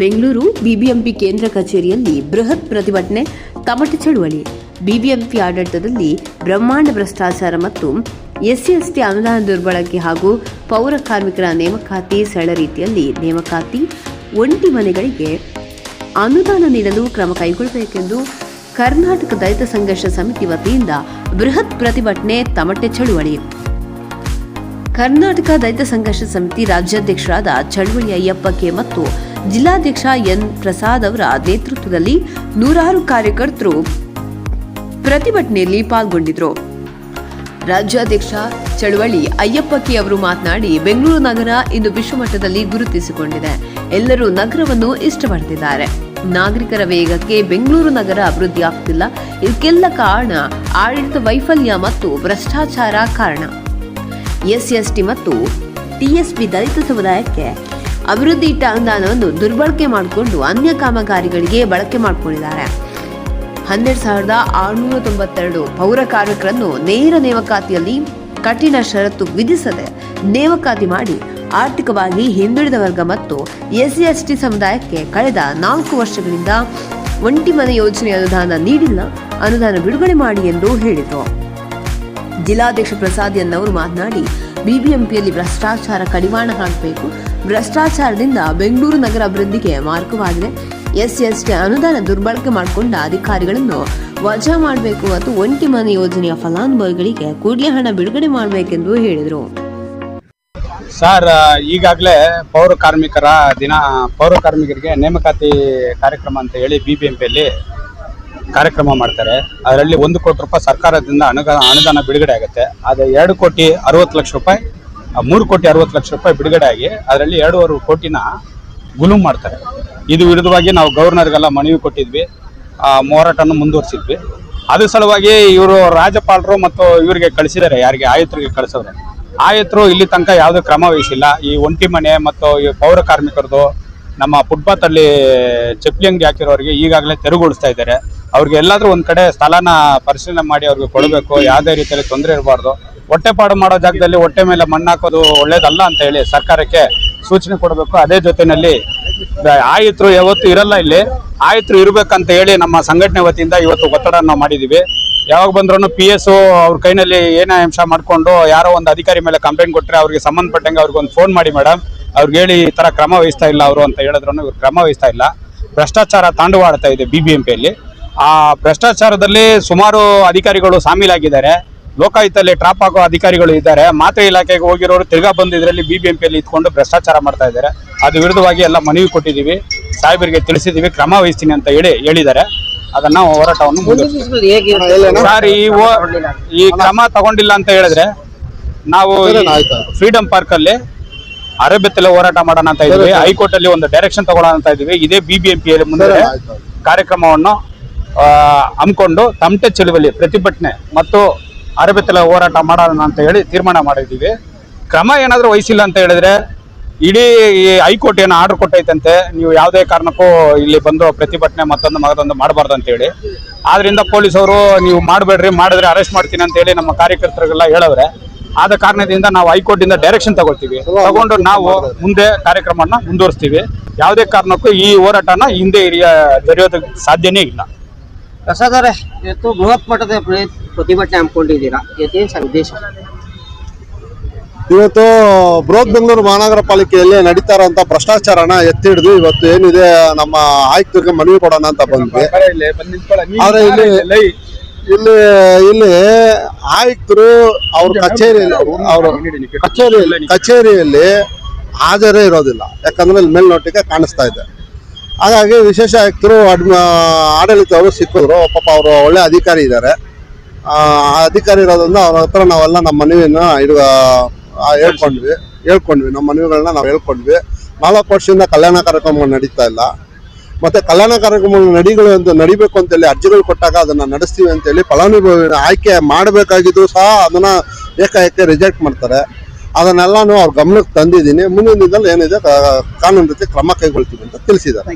Bengaluru BBMP ಕೇಂದ್ರ ಕಚೇರಿಯಲ್ಲಿ ಬೃಹತ್ ಪ್ರತಿಭಟನೆ ತಮಟೆ ಚಳುವಳಿ. ಬಿಬಿಎಂಪಿ ಆಡಳಿತದಲ್ಲಿ ಬ್ರಹ್ಮಾಂಡ ಭ್ರಷ್ಟಾಚಾರ ಮತ್ತು ಎಸ್ಸಿ ಎಸ್ಟಿ ಅನುದಾನ ದುರ್ಬಳಕೆ ಹಾಗೂ ಪೌರ ಕಾರ್ಮಿಕರ ನೇಮಕಾತಿ ಸರಳ ರೀತಿಯಲ್ಲಿ ನೇಮಕಾತಿ, ಒಂಟಿ ಮನೆಗಳಿಗೆ ಅನುದಾನ ನೀಡಲು ಕ್ರಮ ಕೈಗೊಳ್ಳಬೇಕೆಂದು ಕರ್ನಾಟಕ ದಲಿತ ಸಂಘರ್ಷ ಸಮಿತಿ ವತಿಯಿಂದ ಬೃಹತ್ ಪ್ರತಿಭಟನೆ ತಮಟೆ ಚಳುವಳಿ. ಕರ್ನಾಟಕ ದಲಿತ ಸಂಘರ್ಷ ಸಮಿತಿ ರಾಜ್ಯಾಧ್ಯಕ್ಷರಾದ ಚಳವಳಿ ಅಯ್ಯಪ್ಪ ಕೆ ಮತ್ತು ಜಿಲ್ಲಾಧ್ಯಕ್ಷ ಎನ್ ಪ್ರಸಾದ್ ಅವರ ನೇತೃತ್ವದಲ್ಲಿ ನೂರಾರು ಕಾರ್ಯಕರ್ತರು ಪ್ರತಿಭಟನೆಯಲ್ಲಿ ಪಾಲ್ಗೊಂಡಿದ್ದರು. ರಾಜ್ಯಾಧ್ಯಕ್ಷ ಚಳುವಳಿ ಅಯ್ಯಪ್ಪ ಕೆ ಅವರು ಮಾತನಾಡಿ, ಬೆಂಗಳೂರು ನಗರ ಇಂದು ವಿಶ್ವಮಟ್ಟದಲ್ಲಿ ಗುರುತಿಸಿಕೊಂಡಿದೆ. ಎಲ್ಲರೂ ನಗರವನ್ನು ಇಷ್ಟಪಡ್ತಿದ್ದಾರೆ. ನಾಗರಿಕರ ವೇಗಕ್ಕೆ ಬೆಂಗಳೂರು ನಗರ ಅಭಿವೃದ್ಧಿ ಆಗ್ತಿಲ್ಲ ಇದಕ್ಕೆಲ್ಲ ಕಾರಣ ಆಡಳಿತ ವೈಫಲ್ಯ ಮತ್ತು ಭ್ರಷ್ಟಾಚಾರ ಕಾರಣ. ಎಸ್ಎಸ್ಟಿ ಮತ್ತು ಟಿಎಸ್ಪಿ ದಲಿತ ಸಮುದಾಯಕ್ಕೆ ಅಭಿವೃದ್ಧಿ ಇಟ್ಟ ಅನುದಾನವನ್ನು ದುರ್ಬಳಕೆ ಮಾಡಿಕೊಂಡು ಅನ್ಯ ಕಾಮಗಾರಿಗಳಿಗೆ ಬಳಕೆ ಮಾಡಿಕೊಂಡಿದ್ದಾರೆ. ಹನ್ನೆರಡು ಸಾವಿರದ ಆರುನೂರ ತೊಂಬತ್ತೆರಡು ಪೌರ ಕಾರ್ಮಿಕರನ್ನು ನೇರ ನೇಮಕಾತಿಯಲ್ಲಿ ಕಠಿಣ ಷರತ್ತು ವಿಧಿಸದೆ ನೇಮಕಾತಿ ಮಾಡಿ ಆರ್ಥಿಕವಾಗಿ ಹಿಂದುಳಿದ ವರ್ಗ ಮತ್ತು ಎಸ್ ಎಸ್ ಟಿ ಸಮುದಾಯಕ್ಕೆ ಕಳೆದ ನಾಲ್ಕು ವರ್ಷಗಳಿಂದ ಒಂಟಿ ಮನೆ ಯೋಜನೆ ಅನುದಾನ ನೀಡಿಲ್ಲ, ಅನುದಾನ ಬಿಡುಗಡೆ ಮಾಡಿ ಎಂದು ಹೇಳಿದರು. ಜಿಲ್ಲಾಧ್ಯಕ್ಷ ಪ್ರಸಾದ್ ಎನ್ನವರು ಮಾತನಾಡಿ, ಬಿಬಿಎಂಪಿಯಲ್ಲಿ ಭ್ರಷ್ಟಾಚಾರ ಕಡಿವಾಣ ಹಾಕಬೇಕು. ಭ್ರಷ್ಟಾಚಾರದಿಂದ ಬೆಂಗಳೂರು ನಗರ ಅಭಿವೃದ್ಧಿಗೆ ಮಾರ್ಗವಾಗಿದೆ. ಎಸ್ ಎಸ್ಟಿ ಅನುದಾನ ದುರ್ಬಳಕೆ ಮಾಡಿಕೊಂಡ ಅಧಿಕಾರಿಗಳನ್ನು ವಜಾ ಮಾಡಬೇಕು ಮತ್ತು ಒಂಟಿ ಮನೆ ಯೋಜನೆಯ ಫಲಾನುಭವಿಗಳಿಗೆ ಕೂಡಲೇ ಹಣ ಬಿಡುಗಡೆ ಮಾಡಬೇಕೆಂದು ಹೇಳಿದರು. ಸರ್, ಈಗಾಗಲೇ ಪೌರ ಕಾರ್ಮಿಕರ ದಿನ ಪೌರ ಕಾರ್ಮಿಕರಿಗೆ ನೇಮಕಾತಿ ಕಾರ್ಯಕ್ರಮ ಅಂತ ಹೇಳಿ ಬಿ ಬಿ ಕಾರ್ಯಕ್ರಮ ಮಾಡ್ತಾರೆ. ಅದರಲ್ಲಿ ಒಂದು ಕೋಟಿ ರೂಪಾಯಿ ಸರ್ಕಾರದಿಂದ ಅನುದಾನ ಅನುದಾನ ಬಿಡುಗಡೆ ಆಗುತ್ತೆ. ಅದು ಎರಡು ಕೋಟಿ ಅರವತ್ತು ಲಕ್ಷ ರೂಪಾಯಿ ಮೂರು ಕೋಟಿ ಅರವತ್ತು ಲಕ್ಷ ರೂಪಾಯಿ ಬಿಡುಗಡೆ ಆಗಿ ಅದರಲ್ಲಿ ಎರಡೂವರೆ ಕೋಟಿನ ಗುಲುಮ್ ಮಾಡ್ತಾರೆ. ಇದು ವಿರುದ್ಧವಾಗಿ ನಾವು ಗವರ್ನರ್ಗೆಲ್ಲ ಮನವಿ ಕೊಟ್ಟಿದ್ವಿ. ಆ, ಹೋರಾಟವನ್ನು ಮುಂದುವರಿಸಿದ್ವಿ. ಅದ್ರ ಸಲುವಾಗಿ ಇವರು ರಾಜ್ಯಪಾಲರು ಮತ್ತು ಇವರಿಗೆ ಕಳಿಸಿದ್ದಾರೆ ಯಾರಿಗೆ ಆಯುತರಿಗೆ ಕಳಿಸೋರೆ. ಆಯುತರು ಇಲ್ಲಿ ತನಕ ಯಾವುದೇ ಕ್ರಮ ವಹಿಸಿಲ್ಲ. ಈ ಒಂಟಿ ಮನೆ ಮತ್ತು ಈ ಪೌರ ಕಾರ್ಮಿಕರದು ನಮ್ಮ ಫುಟ್ಪಾತ್ ಅಲ್ಲಿ ಚಪ್ಪಲಿ ಅಂಗಡಿ ಹಾಕಿರೋರಿಗೆ ಈಗಾಗಲೇ ತೆರವುಗೊಳಿಸ್ತಾ ಇದ್ದಾರೆ. ಅವ್ರಿಗೆ ಎಲ್ಲಾದ್ರೂ ಒಂದ್ ಕಡೆ ಸ್ಥಳನ ಪರಿಶೀಲನೆ ಮಾಡಿ ಅವ್ರಿಗೆ ಕೊಡಬೇಕು, ಯಾವುದೇ ರೀತಿಯಲ್ಲಿ ತೊಂದರೆ ಇರಬಾರ್ದು. ಹೊಟ್ಟೆಪಾಡು ಮಾಡೋ ಜಾಗದಲ್ಲಿ ಹೊಟ್ಟೆ ಮೇಲೆ ಮಣ್ಣು ಹಾಕೋದು ಒಳ್ಳೇದಲ್ಲ ಅಂತ ಹೇಳಿ ಸರ್ಕಾರಕ್ಕೆ ಸೂಚನೆ ಕೊಡಬೇಕು. ಅದೇ ಜೊತೆಯಲ್ಲಿ ಆಯಿತು ಯಾವತ್ತು ಇರಲ್ಲ ಇಲ್ಲಿ. ಆಯಿತು ಇರಬೇಕಂತ ಹೇಳಿ ನಮ್ಮ ಸಂಘಟನೆ ವತಿಯಿಂದ ಇವತ್ತು ಒತ್ತಡ ನಾವು ಮಾಡಿದೀವಿ. ಯಾವಾಗ ಬಂದ್ರೂ ಪಿ ಎಸ್ ಅವ್ರ ಕೈನಲ್ಲಿ ಏನೇ ಅಂಶ ಮಾಡಿಕೊಂಡು ಯಾರೋ ಒಂದು ಅಧಿಕಾರಿ ಮೇಲೆ ಕಂಪ್ಲೇಂಟ್ ಕೊಟ್ಟರೆ ಅವ್ರಿಗೆ ಸಂಬಂಧಪಟ್ಟಂಗೆ ಅವ್ರಿಗೆ ಒಂದು ಫೋನ್ ಮಾಡಿ ಮೇಡಮ್ ಅವ್ರಿಗೆ ಹೇಳಿ ಈ ಥರ ಕ್ರಮ ವಹಿಸ್ತಾ ಇಲ್ಲ ಅವರು ಅಂತ ಹೇಳಿದ್ರು ಇವ್ರು ಕ್ರಮ ವಹಿಸ್ತಾ ಇಲ್ಲ. ಭ್ರಷ್ಟಾಚಾರ ತಾಂಡವಾಡ್ತಾ ಇದೆ ಬಿ ಬಿ ಎಂ ಪಿಯಲ್ಲಿ ಆ ಭ್ರಷ್ಟಾಚಾರದಲ್ಲಿ ಸುಮಾರು ಅಧಿಕಾರಿಗಳು ಸಾಮೀಲಾಗಿದ್ದಾರೆ. ಲೋಕಾಯುಕ್ತಲ್ಲಿ ಟ್ರಾಪ್ ಆಗೋ ಅಧಿಕಾರಿಗಳು ಇದ್ದಾರೆ. ಮಾತ್ರ ಇಲಾಖೆಗೆ ಹೋಗಿರೋರು ತಿರ್ಗಾ ಬಂದು ಇದರಲ್ಲಿ ಬಿ ಬಿ ಎಂ ಪಿಯಲ್ಲಿ ಇದ್ಕೊಂಡು ಭ್ರಷ್ಟಾಚಾರ ಮಾಡ್ತಾ ಇದ್ದಾರೆ. ಅದು ವಿರುದ್ಧವಾಗಿ ಎಲ್ಲ ಮನವಿ ಕೊಟ್ಟಿದ್ದೀವಿ. ಸಾಹೇಬರಿಗೆ ತಿಳಿಸಿದ್ದೀವಿ. ಕ್ರಮ ವಹಿಸ್ತೀನಿ ಅಂತ ಹೇಳಿ ಹೇಳಿದ್ದಾರೆ. ಅದನ್ನ ಹೋರಾಟವನ್ನು ಮುಂದುವರಿಸ್ತೀವಿ. ಸರ್ ಈ ಓ- ಈ ಕ್ರಮ ತಗೊಂಡಿಲ್ಲ ಅಂತ ಹೇಳಿದ್ರೆ ನಾವು ಫ್ರೀಡಂ ಪಾರ್ಕ್ ಅಲ್ಲಿ ಹೋರಾಟ ಮಾಡೋಣ ಅಂತ ಇದ್ದೀವಿ. ಹೈಕೋರ್ಟ್ ಅಲ್ಲಿ ಒಂದು ಡೈರೆಕ್ಷನ್ ತಗೊಳ್ಳೋಣ ಅಂತ ಇದೀವಿ ಇದೇ ಬಿಬಿಎಂಪಿ ಮುಂದೆ ಕಾರ್ಯಕ್ರಮವನ್ನು ಹಮ್ಮಿಕೊಂಡು ತಮಟೆ ಚಳುವಳಿ ಪ್ರತಿಭಟನೆ ಮತ್ತು ಅರಬೆತ್ತಲ ಹೋರಾಟ ಮಾಡೋಣ ಅಂತ ಹೇಳಿ ತೀರ್ಮಾನ ಮಾಡಿದ್ದೀವಿ. ಕ್ರಮ ಏನಾದರೂ ವಹಿಸಿಲ್ಲ ಅಂತ ಹೇಳಿದ್ರೆ ಇಡೀ ಈ ಹೈಕೋರ್ಟ್ ಏನು ಆರ್ಡರ್ ಕೊಟ್ಟೈತಂತೆ, ನೀವು ಯಾವುದೇ ಕಾರಣಕ್ಕೂ ಇಲ್ಲಿ ಬಂದು ಪ್ರತಿಭಟನೆ ಮತ್ತೊಂದು ಮಗದೊಂದು ಮಾಡಬಾರ್ದು ಅಂತ ಹೇಳಿ. ಆದ್ರಿಂದ ಪೊಲೀಸವರು ನೀವು ಮಾಡಬೇಡ್ರಿ, ಮಾಡಿದ್ರೆ ಅರೆಸ್ಟ್ ಮಾಡ್ತೀನಿ ಅಂತ ಹೇಳಿ ನಮ್ಮ ಕಾರ್ಯಕರ್ತರಿಗೆಲ್ಲ ಹೇಳವ್ರೆ. ಆದ ಕಾರಣದಿಂದ ನಾವು ಹೈಕೋರ್ಟ್ ಇಂದ ಡೈರೆಕ್ಷನ್ ತಗೊಳ್ತೀವಿ. ತಗೊಂಡು ನಾವು ಮುಂದೆ ಕಾರ್ಯಕ್ರಮನ ಮುಂದುವರಿಸ್ತೀವಿ. ಯಾವುದೇ ಕಾರಣಕ್ಕೂ ಈ ಹೋರಾಟನ ಹಿಂದೆ ಹಿರಿಯ ದೊರೆಯೋದಕ್ಕೆ ಸಾಧ್ಯನೇ ಇಲ್ಲ. ಅವರೇ ಇವತ್ತು ಬೃಹತ್ ಮಟ್ಟದ ಪ್ರ- ಪ್ರತಿಭಟನೆ ಹಮ್ಮಿಕೊಂಡಿದ್ದೀರಾ? ಇವತ್ತೇನು ಸರ್ ಉದ್ದೇಶ? ಇವತ್ತು ಬೃಹತ್ ಬೆಂಗಳೂರು ಮಹಾನಗರ ಪಾಲಿಕೆಯಲ್ಲಿ ನಡೀತಾ ಇರುವಂತ ಭ್ರಷ್ಟಾಚಾರನ ಎತ್ತಿ ಹಿಡಿದು ಇವತ್ತು ಏನಿದೆ ನಮ್ಮ ಆಯುಕ್ತರಿಗೆ ಮನವಿ ಕೊಡೋಣ ಅಂತ ಬಂದ್ವಿ. ಆದ್ರೆ ಇಲ್ಲಿ ಇಲ್ಲಿ ಇಲ್ಲಿ ಆಯುಕ್ತರು ಅವ್ರ ಕಚೇರಿಯಲ್ಲಿ ಅವ್ರ ಕಚೇರಿಯಲ್ಲಿ ಕಚೇರಿಯಲ್ಲಿ ಹಾಜರೇ ಇರೋದಿಲ್ಲ. ಯಾಕಂದ್ರೆ ಇಲ್ಲಿ ಮೇಲ್ನೋಟಕ್ಕೆ ಕಾಣಿಸ್ತಾ ಇದೆ. ಹಾಗಾಗಿ ವಿಶೇಷ ಆಯುಕ್ತರು ಆಡಳಿತವರು ಸಿಕ್ಕಿದ್ರು. ಪಾಪ ಅವರು ಒಳ್ಳೆ ಅಧಿಕಾರಿ ಇದ್ದಾರೆ. ಅಧಿಕಾರಿ ಇರೋದ್ರಿಂದ ಅವ್ರ ಹತ್ರ ನಾವೆಲ್ಲ ನಮ್ಮ ಮನವಿನ ಇಡುವ ಆ, ಹೇಳ್ಕೊಂಡ್ವಿ. ಹೇಳ್ಕೊಂಡ್ವಿ. ನಮ್ಮ ಮನವಿಗಳನ್ನ ನಾವು ಹೇಳ್ಕೊಂಡ್ವಿ. ನಾಲ್ಕು ವರ್ಷದಿಂದ ಕಲ್ಯಾಣ ಕಾರ್ಯಕ್ರಮಗಳು ನಡೀತಾ ಇಲ್ಲ. ಮತ್ತೆ ಕಲ್ಯಾಣ ಕಾರ್ಯಕ್ರಮಗಳು ನಡಿಗಳು ಅಂತ ನಡಿಬೇಕು ಅಂತೇಳಿ ಅರ್ಜಿಗಳು ಕೊಟ್ಟಾಗ ಅದನ್ನ ನಡೆಸ್ತೀವಿ ಅಂತೇಳಿ ಫಲಾನುಭವಿ ಆಯ್ಕೆ ಮಾಡಬೇಕಾಗಿದ್ದು ಸಹ ಅದನ್ನ ಏಕಾಏಕಿ ರಿಜೆಕ್ಟ್ ಮಾಡ್ತಾರೆ. ಅದನ್ನೆಲ್ಲಾನು ಅವ್ರ ಗಮನಕ್ಕೆ ತಂದಿದ್ದೀನಿ. ಮುಂದಿನ ದಿನದಲ್ಲಿ ಏನಿದೆ ಕಾನೂನು ರೀತಿ ಕ್ರಮ ಕೈಗೊಳ್ತೀವಿ ಅಂತ ತಿಳಿಸಿದ್ದಾರೆ.